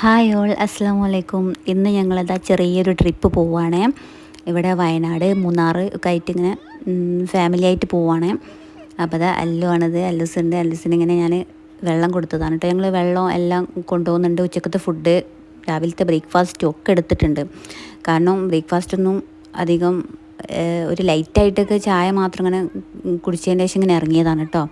അസ്സാം വലൈക്കും ഇന്ന് ഞങ്ങളെന്താ ചെറിയൊരു ട്രിപ്പ് പോവുകയാണേ ഇവിടെ വയനാട് മൂന്നാർ ഒക്കെ ആയിട്ട് ഇങ്ങനെ ഫാമിലി ആയിട്ട് പോവുകയാണ് അപ്പോൾ അതാ അല്ലു ആണത് അല്ലുസുണ്ട്. അല്ലുസിന് ഇങ്ങനെ ഞാൻ വെള്ളം കൊടുത്തതാണ് കേട്ടോ ഞങ്ങൾ വെള്ളം എല്ലാം കൊണ്ടുപോകുന്നുണ്ട്. ഉച്ചക്കത്തെ ഫുഡ് രാവിലത്തെ ബ്രേക്ക്ഫാസ്റ്റും ഒക്കെ എടുത്തിട്ടുണ്ട്. കാരണം ബ്രേക്ക്ഫാസ്റ്റൊന്നും അധികം ഒരു ലൈറ്റായിട്ടൊക്കെ ചായ മാത്രം ഇങ്ങനെ കുടിച്ചതിന്റെ ശേഷം ഇങ്ങനെ ഇറങ്ങിയതാണ് കേട്ടോ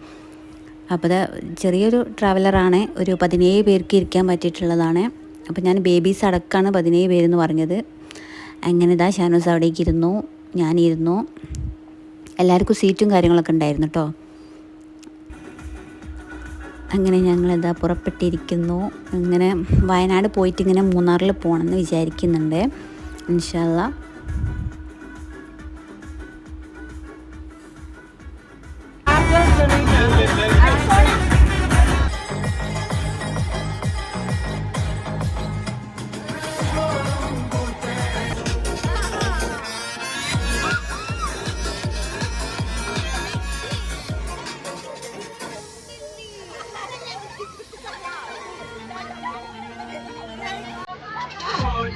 അപ്പോൾ അത് ചെറിയൊരു ട്രാവലറാണ്. ഒരു പതിനേഴ് പേർക്ക് ഇരിക്കാൻ പറ്റിയിട്ടുള്ളതാണ്. അപ്പോൾ ഞാൻ ബേബീസ് അടക്കമാണ് പതിനേഴ് പേരെന്ന് പറഞ്ഞത്. അങ്ങനെ ഇതാ ഷാനൂസ് അവിടേക്ക് ഇരുന്നു ഞാനിരുന്നു. എല്ലാവർക്കും സീറ്റും കാര്യങ്ങളൊക്കെ ഉണ്ടായിരുന്നു കേട്ടോ അങ്ങനെ ഞങ്ങളിതാ പുറപ്പെട്ടിരിക്കുന്നു. അങ്ങനെ വയനാട് പോയിട്ട് ഇങ്ങനെ മൂന്നാറിൽ പോകണമെന്ന് വിചാരിക്കുന്നുണ്ട് ഇൻഷാല്ല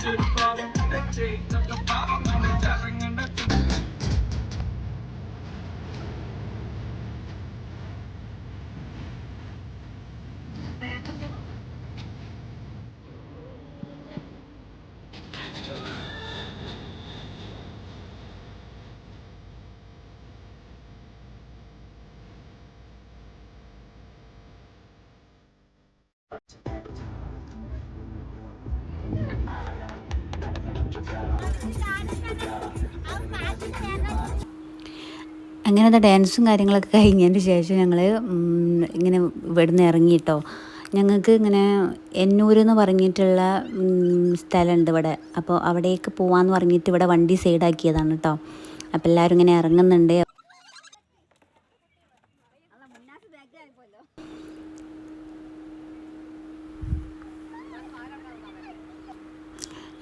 to the father, the bottom. അങ്ങനത്തെ ഡാൻസും കാര്യങ്ങളൊക്കെ കഴിഞ്ഞതിന് ശേഷം ഞങ്ങൾ ഇങ്ങനെ ഇവിടുന്ന് ഇറങ്ങിയിട്ടോ ഞങ്ങൾക്ക് ഇങ്ങനെ എന്നൂർ എന്ന് പറഞ്ഞിട്ടുള്ള സ്ഥലമുണ്ട് ഇവിടെ. അപ്പോൾ അവിടേക്ക് പോവാന്ന് പറഞ്ഞിട്ട് ഇവിടെ വണ്ടി സൈഡാക്കിയതാണ് കേട്ടോ അപ്പോൾ എല്ലാവരും ഇങ്ങനെ ഇറങ്ങുന്നുണ്ട്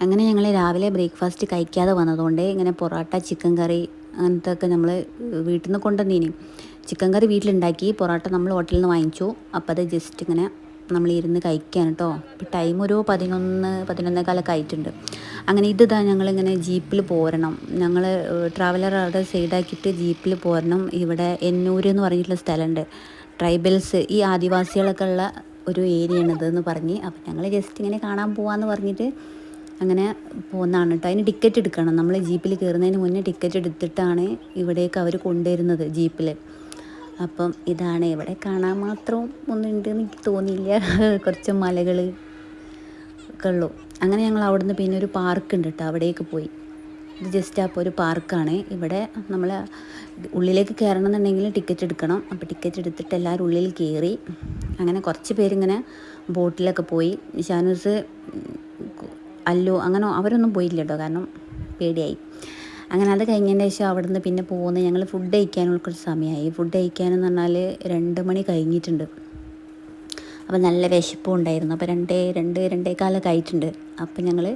അങ്ങനെ ഞങ്ങൾ രാവിലെ ബ്രേക്ക്ഫാസ്റ്റ് കഴിക്കാതെ വന്നതുകൊണ്ട് ഇങ്ങനെ പൊറോട്ട ചിക്കൻ കറി അങ്ങനത്തെ ഒക്കെ നമ്മൾ വീട്ടിൽ നിന്ന് കൊണ്ടുവന്നീനി. ചിക്കൻ കറി വീട്ടിലുണ്ടാക്കി പൊറോട്ട നമ്മൾ ഹോട്ടലിൽ നിന്ന് വാങ്ങിച്ചു. അപ്പോൾ അത് ജസ്റ്റ് ഇങ്ങനെ നമ്മൾ ഇരുന്ന് കഴിക്കാൻ കേട്ടോ ഇപ്പോൾ ടൈം ഒരു പതിനൊന്ന് പതിനൊന്നേക്കാലൊക്കെ ആയിട്ടുണ്ട്. അങ്ങനെ ഇതാ ഞങ്ങളിങ്ങനെ ജീപ്പിൽ പോരണം. ഞങ്ങൾ ട്രാവലർ അവിടെ സൈഡാക്കിയിട്ട് ജീപ്പിൽ പോരണം. ഇവിടെ എന്നൂർ എന്ന് പറഞ്ഞിട്ടുള്ള സ്ഥലമുണ്ട് ട്രൈബൽസ് ഈ ആദിവാസികളൊക്കെ ഉള്ള ഒരു ഏരിയ ആണിതെന്ന് പറഞ്ഞ്. അപ്പം ഞങ്ങൾ ജസ്റ്റ് ഇങ്ങനെ കാണാൻ പോവാന്ന് പറഞ്ഞിട്ട് അങ്ങനെ പോകുന്നതാണ് കേട്ടോ അതിന് ടിക്കറ്റ് എടുക്കണം. നമ്മൾ ജീപ്പിൽ കയറുന്നതിന് മുന്നേ ടിക്കറ്റ് എടുത്തിട്ടാണ് ഇവിടേക്ക് അവർ കൊണ്ടുവരുന്നത് ജീപ്പിൽ അപ്പം ഇതാണ്. ഇവിടെ കാണാൻ മാത്രം ഒന്നുണ്ട് എനിക്ക് തോന്നിയില്ല. കുറച്ച് മലകൾ ഒക്കെ ഉള്ളൂ. അങ്ങനെ ഞങ്ങൾ അവിടുന്ന് പിന്നെ ഒരു പാർക്ക് ഉണ്ട് കേട്ടോ അവിടേക്ക് പോയി. ഇത് ജസ്റ്റ് അപ്പോൾ ഒരു പാർക്കാണ് ഇവിടെ നമ്മൾ ഉള്ളിലേക്ക് കയറണം എന്നുണ്ടെങ്കിൽ ടിക്കറ്റ് എടുക്കണം. അപ്പോൾ ടിക്കറ്റ് എടുത്തിട്ട് എല്ലാവരും ഉള്ളിൽ കയറി അങ്ങനെ കുറച്ച് പേരിങ്ങനെ ബോട്ടിലൊക്കെ പോയി. ഷാനൂസ് അല്ലു അങ്ങനെ അവരൊന്നും പോയില്ല കേട്ടോ കാരണം പേടിയായി. അങ്ങനെ അത് കഴിഞ്ഞതിന് ശേഷം അവിടുന്ന് പിന്നെ പോകുന്നത് ഞങ്ങൾ ഫുഡ് കഴിക്കാനുള്ള കുറച്ച് സമയമായി. ഫുഡ് കഴിക്കാനെന്ന് പറഞ്ഞാൽ രണ്ട് മണി കഴിഞ്ഞിട്ടുണ്ട്. അപ്പോൾ നല്ല വിശപ്പും ഉണ്ടായിരുന്നു. അപ്പോൾ രണ്ടേ രണ്ട് രണ്ടേ കാലം കഴിച്ചിട്ടുണ്ട് അപ്പോൾ ഞങ്ങൾ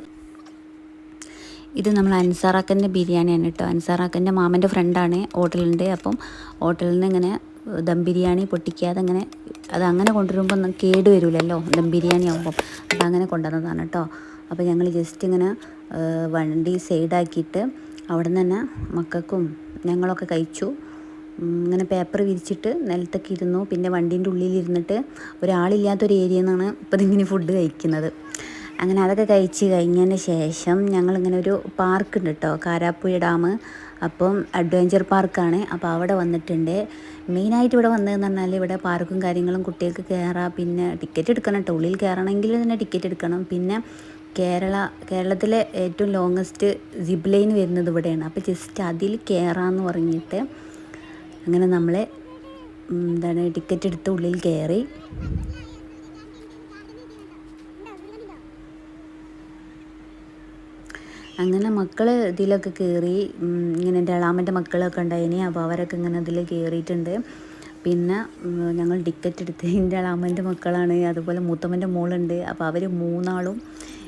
ഇത് നമ്മൾ അൻസാറാക്കന്റെ ബിരിയാണിയാണ് കേട്ടോ. അൻസാറാക്കന്റെ മാമന്റെ ഫ്രണ്ടാണ് ഹോട്ടലുണ്ട്. അപ്പം ഹോട്ടലിൽ നിന്ന് ഇങ്ങനെ ദം ബിരിയാണി പൊട്ടിക്കാതെ അങ്ങനെ അത് അങ്ങനെ കൊണ്ടുവരുമ്പോൾ കേട് വരില്ലല്ലോ ദം ബിരിയാണി ആകുമ്പം അപ്പം അങ്ങനെ കൊണ്ടുവന്നതാണ് കേട്ടോ. അപ്പോൾ ഞങ്ങൾ ജസ്റ്റ് ഇങ്ങനെ വണ്ടി സൈഡാക്കിയിട്ട് അവിടെ നിന്ന് തന്നെ മക്കൾക്കും ഞങ്ങളൊക്കെ കഴിച്ചു. ഇങ്ങനെ പേപ്പർ വിരിച്ചിട്ട് നിലത്തൊക്കെ ഇരുന്നു. പിന്നെ വണ്ടീന്റെ ഉള്ളിലിരുന്നിട്ട് ഒരാളില്ലാത്തൊരു ഏരിയയിൽ നിന്നാണ് ഇപ്പം ഇതിങ്ങനെ ഫുഡ് കഴിക്കുന്നത്. അങ്ങനെ അതൊക്കെ കഴിച്ച് കഴിഞ്ഞതിന് ശേഷം ഞങ്ങളിങ്ങനെ ഒരു പാർക്ക് ഉണ്ട് കേട്ടോ കാരാപ്പുഴ ഡാം. അപ്പം അഡ്വഞ്ചർ പാർക്കാണ് അപ്പോൾ അവിടെ വന്നിട്ടുണ്ട്. മെയിനായിട്ട് ഇവിടെ വന്നതെന്ന് പറഞ്ഞാൽ ഇവിടെ പാർക്കും കാര്യങ്ങളും കുട്ടികൾക്ക് കയറാം പിന്നെ ടിക്കറ്റ് എടുക്കണം കേട്ടോ. ഉള്ളിൽ കയറണമെങ്കിൽ തന്നെ ടിക്കറ്റ് എടുക്കണം. പിന്നെ കേരള കേരളത്തിലെ ഏറ്റവും ലോങ്ങസ്റ്റ് സിബ് ലൈൻ വരുന്നത് ഇവിടെയാണ്. അപ്പോൾ ജസ്റ്റ് അതിൽ കയറാമെന്ന് പറഞ്ഞിട്ട് അങ്ങനെ നമ്മൾ എന്താണ് ടിക്കറ്റ് എടുത്ത് ഉള്ളിൽ കയറി അങ്ങനെ മക്കൾ ഇതിലൊക്കെ കയറി ഇങ്ങനെ എന്റെ അളാമന്റെ മക്കളൊക്കെ ഉണ്ടായിനി അപ്പോൾ അവരൊക്കെ ഇങ്ങനെ അതിൽ കയറിയിട്ടുണ്ട് പിന്നെ ഞങ്ങൾ ടിക്കറ്റ് എടുത്ത് എന്റെ അളാമന്റെ മക്കളാണ് അതുപോലെ മൂത്തമ്മന്റെ മോളുണ്ട്. അപ്പോൾ അവർ മൂന്നാളും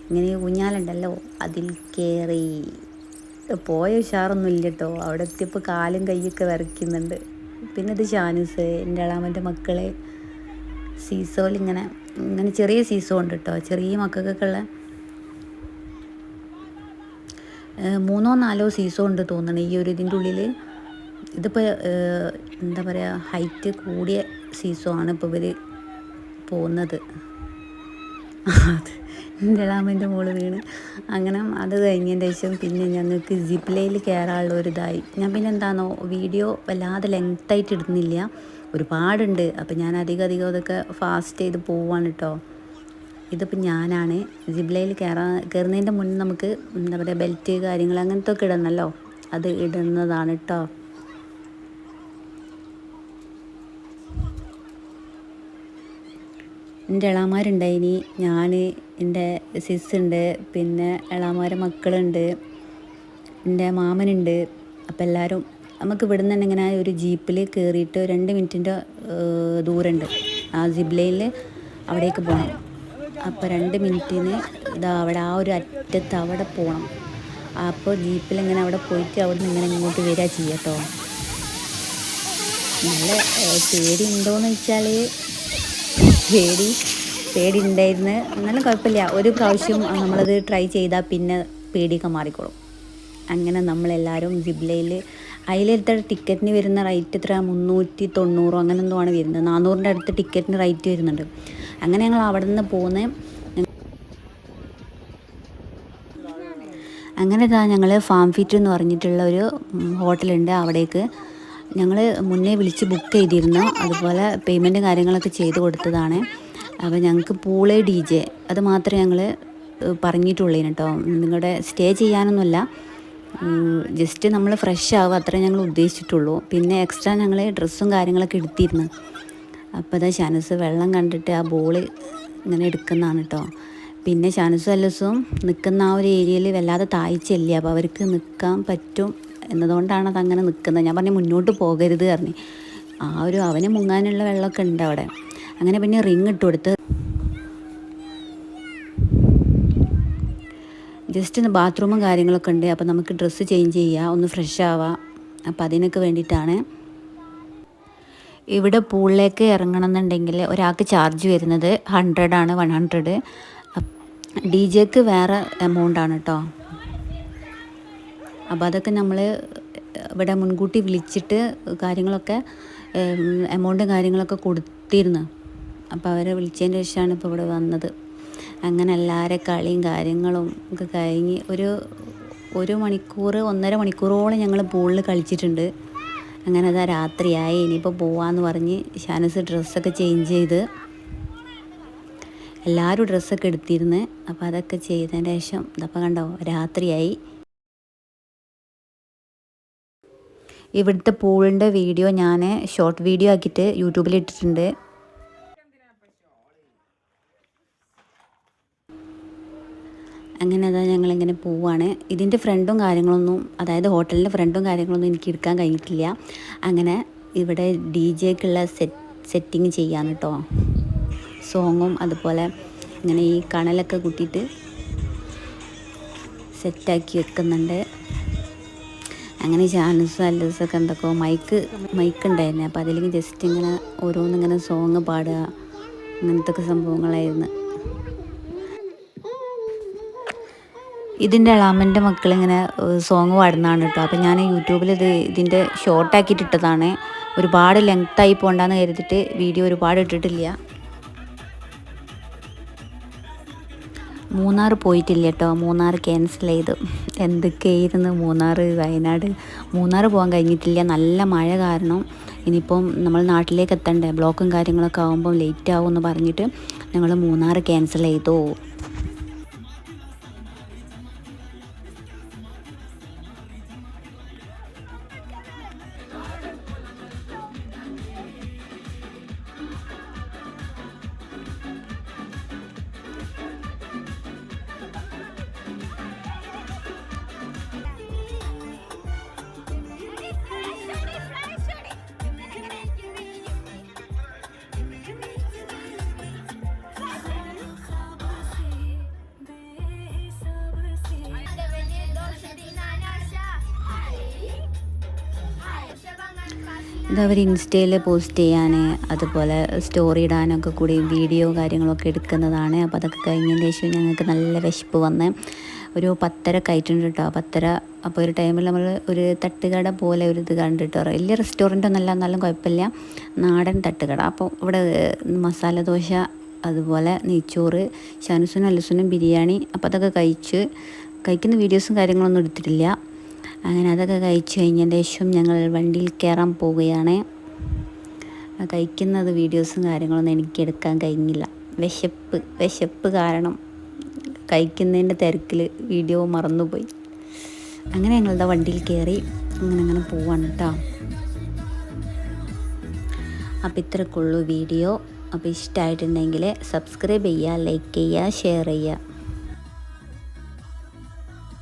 ഇങ്ങനെ ഊഞ്ഞാലുണ്ടല്ലോ അതിൽ കയറി പോയ ഉഷാറൊന്നും ഇല്ല കേട്ടോ അവിടെ എത്തിയപ്പോൾ കാലും കൈയൊക്കെ വിറയ്ക്കുന്നുണ്ട്. പിന്നെ ഇത് ഷാനൂസ് എന്റെ അളാമന്റെ മക്കളെ. സീസോയിൽ ഇങ്ങനെ ഇങ്ങനെ ചെറിയ സീസോ ഉണ്ട് കേട്ടോ ചെറിയ മക്കൾക്കൊക്കെ ഉള്ള മൂന്നോ നാലോ സീസോ ഉണ്ട് തോന്നണം ഈ ഒരു ഇതിന്റെ ഉള്ളിൽ ഇതിപ്പോൾ എന്താ പറയുക ഹൈറ്റ് കൂടിയ സീസോ ആണ് ഇപ്പോൾ ഇവർ പോകുന്നത് അത് എന്റെ മുകളിൽ വീണ്. അങ്ങനെ അത് കഴിഞ്ഞതിന് ശേഷം പിന്നെ ഞങ്ങൾക്ക് ജിപ്ലയിൽ കയറാനുള്ള ഒരു ഞാൻ പിന്നെ എന്താണോ വീഡിയോ വല്ലാതെ ലെങ്ത്തായിട്ട് ഇടുന്നില്ല. ഒരുപാടുണ്ട്. അപ്പം ഞാൻ അധികം അധികം അതൊക്കെ ഫാസ്റ്റ് ചെയ്ത് പോവാണ് കേട്ടോ ഇതിപ്പോൾ ഞാനാണ്. ജിബ്ലയിൽ കയറാൻ കയറുന്നതിന്റെ മുന്നേ നമുക്ക് എന്താ പറയുക ബെൽറ്റ് കാര്യങ്ങൾ അങ്ങനത്തെ ഒക്കെ ഇടണമല്ലോ അത് ഇടുന്നതാണ് കേട്ടോ എന്റെ ഇളാമാരുണ്ടായിനി ഞാൻ എന്റെ സിസ് ഉണ്ട് പിന്നെ എളാമാരെ മക്കളുണ്ട് എന്റെ മാമനുണ്ട്. അപ്പോൾ എല്ലാവരും നമുക്ക് ഇവിടെ നിന്ന് തന്നെ ഇങ്ങനെ ഒരു ജീപ്പിൽ കയറിയിട്ട് രണ്ട് മിനിറ്റിന്റെ ദൂരമുണ്ട്. ആ ജിബ്ലയിൽ അവിടേക്ക് പോകണം. അപ്പോൾ രണ്ട് മിനിറ്റിന് ഇതാ അവിടെ ആ ഒരു അറ്റത്ത് അവിടെ പോകണം. അപ്പോൾ ജീപ്പിൽ ഇങ്ങനെ അവിടെ പോയിട്ട് അവിടെ നിന്ന് ഇങ്ങനെ ഇങ്ങോട്ട് വരിക ചെയ്യട്ടോ നല്ല പേടി ഉണ്ടോയെന്ന് വെച്ചാൽ പേടി. പേടി ഉണ്ടായിരുന്നു എന്നാലും കുഴപ്പമില്ല. ഒരു പ്രാവശ്യം നമ്മളത് ട്രൈ ചെയ്താൽ പിന്നെ പേടിയൊക്കെ മാറിക്കോളും. അങ്ങനെ നമ്മളെല്ലാവരും ജിബ്ലയിൽ അതിലെടുത്ത ടിക്കറ്റിന് വരുന്ന റേറ്റ് എത്ര? മുന്നൂറ്റി തൊണ്ണൂറോ അങ്ങനെ എന്തോ ആണ് വരുന്നത്. നാനൂറിന്റെ അടുത്ത് ടിക്കറ്റിന് റേറ്റ് വരുന്നുണ്ട്. അങ്ങനെ ഞങ്ങൾ അവിടെ നിന്ന് പോകുന്നത് അങ്ങനെ ഞങ്ങൾ ഫാം ഫിറ്റ് എന്ന് പറഞ്ഞിട്ടുള്ള ഒരു ഹോട്ടലുണ്ട് അവിടേക്ക്. ഞങ്ങൾ മുന്നേ വിളിച്ച് ബുക്ക് ചെയ്തിരുന്നു. അതുപോലെ പേയ്മെന്റ് കാര്യങ്ങളൊക്കെ ചെയ്ത് കൊടുത്തതാണ്. അപ്പോൾ ഞങ്ങൾക്ക് പൂളെ ഡി ജെ അത് മാത്രമേ ഞങ്ങൾ പറഞ്ഞിട്ടുള്ളൂ കേട്ടോ നിങ്ങളുടെ സ്റ്റേ ചെയ്യാനൊന്നുമല്ല. ജസ്റ്റ് നമ്മൾ ഫ്രഷ് ആവുക അത്രേ ഞങ്ങൾ ഉദ്ദേശിച്ചിട്ടുള്ളൂ. പിന്നെ എക്സ്ട്രാ ഞങ്ങൾ ഡ്രസ്സും കാര്യങ്ങളൊക്കെ എടുത്തിരുന്നു. അപ്പോൾ അതാ ഷാനസ് വെള്ളം കണ്ടിട്ട് ആ ബോൾ ഇങ്ങനെ എടുക്കുന്നതാണ് കേട്ടോ പിന്നെ ഷാനസും അല്ലസും നിൽക്കുന്ന ആ ഒരു ഏരിയയിൽ വല്ലാതെ താഴ്ചയില്ല? അപ്പോൾ അവർക്ക് നിൽക്കാൻ പറ്റും എന്നതുകൊണ്ടാണ് അതങ്ങനെ നിൽക്കുന്നത് ഞാൻ പറഞ്ഞു മുന്നോട്ട് പോകരുത് പറഞ്ഞു. ആ ഒരു അവന് മുങ്ങാനുള്ള വെള്ളമൊക്കെ ഉണ്ട് അവിടെ. അങ്ങനെ പിന്നെ റിങ് ഇട്ട് കൊടുത്ത് ജസ്റ്റ് ഒന്ന് ബാത്റൂമും കാര്യങ്ങളൊക്കെ ഉണ്ട്. അപ്പോൾ നമുക്ക് ഡ്രസ്സ് ചേഞ്ച് ചെയ്യാം. ഒന്ന് ഫ്രഷ് ആവാം. അപ്പോൾ അതിനൊക്കെ വേണ്ടിയിട്ടാണ് ഇവിടെ പൂളിലേക്ക് ഇറങ്ങണം എന്നുണ്ടെങ്കിൽ ഒരാൾക്ക് ചാർജ് വരുന്നത് ഹൺഡ്രഡ് ആണ് വൺ ഹൺഡ്രഡ് ഡി ജെക്ക് വേറെ എമൗണ്ട് ആണ് കേട്ടോ അപ്പോൾ അതൊക്കെ നമ്മൾ ഇവിടെ മുൻകൂട്ടി വിളിച്ചിട്ട് കാര്യങ്ങളൊക്കെ എമൗണ്ടും കാര്യങ്ങളൊക്കെ കൊടുത്തിരുന്നു. അപ്പോൾ അവരെ വിളിച്ചതിന് ശേഷമാണ് ഇപ്പോൾ ഇവിടെ വന്നത്. അങ്ങനെ എല്ലാവരെ കളിയും കാര്യങ്ങളും ഒക്കെ കഴിഞ്ഞ് ഒരു ഒരു മണിക്കൂർ ഒന്നര മണിക്കൂറോളം ഞങ്ങൾ പൂളിൽ കളിച്ചിട്ടുണ്ട്. അങ്ങനെ അതാ രാത്രിയായി. ഇനിയിപ്പോൾ പോവാന്ന് പറഞ്ഞ് ഷാനസ് ഡ്രസ്സൊക്കെ ചേഞ്ച് ചെയ്ത് എല്ലാവരും ഡ്രസ്സൊക്കെ എടുത്തിരുന്ന് അപ്പോൾ അതൊക്കെ ചെയ്തതിന് ശേഷം ഇതപ്പോൾ കണ്ടോ രാത്രിയായി. ഇവിടുത്തെ പൂളിന്റെ വീഡിയോ ഞാൻ ഷോർട്ട് വീഡിയോ ആക്കിയിട്ട് യൂട്യൂബിൽ ഇട്ടിട്ടുണ്ട്. അങ്ങനെ അതാ ഞങ്ങളിങ്ങനെ പോവുകയാണ് ഇതിന്റെ ഫ്രണ്ടും കാര്യങ്ങളൊന്നും അതായത് ഹോട്ടലിന്റെ ഫ്രണ്ടും കാര്യങ്ങളൊന്നും എനിക്ക് എടുക്കാൻ കഴിഞ്ഞിട്ടില്ല. അങ്ങനെ ഇവിടെ ഡി ജെക്കുള്ള സെറ്റ് സെറ്റിങ് ചെയ്യാൻ കേട്ടോ സോങ്ങും അതുപോലെ ഇങ്ങനെ ഈ കണലൊക്കെ കൂട്ടിയിട്ട് സെറ്റാക്കി വെക്കുന്നുണ്ട്. അങ്ങനെ ചാനൽസും അല്ലസൊക്കെ എന്തൊക്കെയോ മൈക്ക് മൈക്ക് ഉണ്ടായിരുന്നു അപ്പോൾ അതിലേക്ക് ജസ്റ്റ് ഇങ്ങനെ ഓരോന്നിങ്ങനെ സോങ് പാടുക അങ്ങനത്തെ ഒക്കെ സംഭവങ്ങളായിരുന്നു. ഇതിന്റെ അളാമന്റെ മക്കളിങ്ങനെ സോങ് പാടുന്നതാണ് കേട്ടോ. അപ്പോൾ ഞാൻ യൂട്യൂബിൽ ഇത് ഇതിന്റെ ഷോർട്ടാക്കിയിട്ട് ഇട്ടതാണ്. ഒരുപാട് ലെങ്ത്തായി പോകണ്ടെന്ന് കരുതിയിട്ട് വീഡിയോ ഒരുപാട് ഇട്ടിട്ടില്ല. മൂന്നാർ പോയിട്ടില്ല കേട്ടോ. മൂന്നാർ ക്യാൻസൽ ചെയ്തു. എന്തൊക്കെയായിരുന്നു മൂന്നാർ വയനാട്? മൂന്നാർ പോകാൻ കഴിഞ്ഞിട്ടില്ല. നല്ല മഴ കാരണം ഇനിയിപ്പം നമ്മൾ നാട്ടിലേക്ക് എത്തണ്ടേ? ബ്ലോക്കും കാര്യങ്ങളൊക്കെ ആകുമ്പോൾ ലേറ്റ് ആവും എന്ന് പറഞ്ഞിട്ട് ഞങ്ങൾ മൂന്നാർ ക്യാൻസൽ ചെയ്തു. ഇതവർ ഇൻസ്റ്റയിൽ പോസ്റ്റ് ചെയ്യാൻ അതുപോലെ സ്റ്റോറി ഇടാനൊക്കെ കൂടി വീഡിയോ കാര്യങ്ങളൊക്കെ എടുക്കുന്നതാണ്. അപ്പോൾ അതൊക്കെ കഴിഞ്ഞതിന് ശേഷം ഞങ്ങൾക്ക് നല്ല വിശപ്പ് വന്ന് ഒരു പത്തര കയറ്റുണ്ട് കേട്ടോ പത്തര അപ്പോൾ ഒരു ടൈമിൽ നമ്മൾ ഒരു തട്ടുകട പോലെ ഒരു ഇത് കണ്ടിട്ടോ. വലിയ റെസ്റ്റോറന്റ് ഒന്നല്ല എന്നാലും കുഴപ്പമില്ല. നാടൻ തട്ടുകട. അപ്പോൾ ഇവിടെ മസാല ദോശ അതുപോലെ നെയ്ച്ചോറ് ഷാനുസനും അലുസനും ബിരിയാണി അപ്പോൾ അതൊക്കെ കഴിച്ച് കഴിക്കുന്ന വീഡിയോസും കാര്യങ്ങളൊന്നും എടുത്തിട്ടില്ല. അങ്ങനെ അതൊക്കെ കഴിച്ചു കഴിഞ്ഞാൽ ശേഷം ഞങ്ങൾ വണ്ടിയിൽ കയറാൻ പോവുകയാണ്. കഴിക്കുന്നത് വീഡിയോസും കാര്യങ്ങളൊന്നും എനിക്ക് എടുക്കാൻ കഴിഞ്ഞില്ല. വിശപ്പ് വിശപ്പ് കാരണം കഴിക്കുന്നതിന്റെ തിരക്കിൽ വീഡിയോ മറന്നുപോയി. അങ്ങനെ ഞങ്ങളുടെ വണ്ടിയിൽ കയറി അങ്ങനെ അങ്ങനെ പോവാണ് കേട്ടോ അപ്പം ഇത്രക്കുള്ളൂ വീഡിയോ. അപ്പോൾ ഇഷ്ടമായിട്ടുണ്ടെങ്കിൽ സബ്സ്ക്രൈബ് ചെയ്യുക ലൈക്ക് ചെയ്യുക ഷെയർ ചെയ്യുക.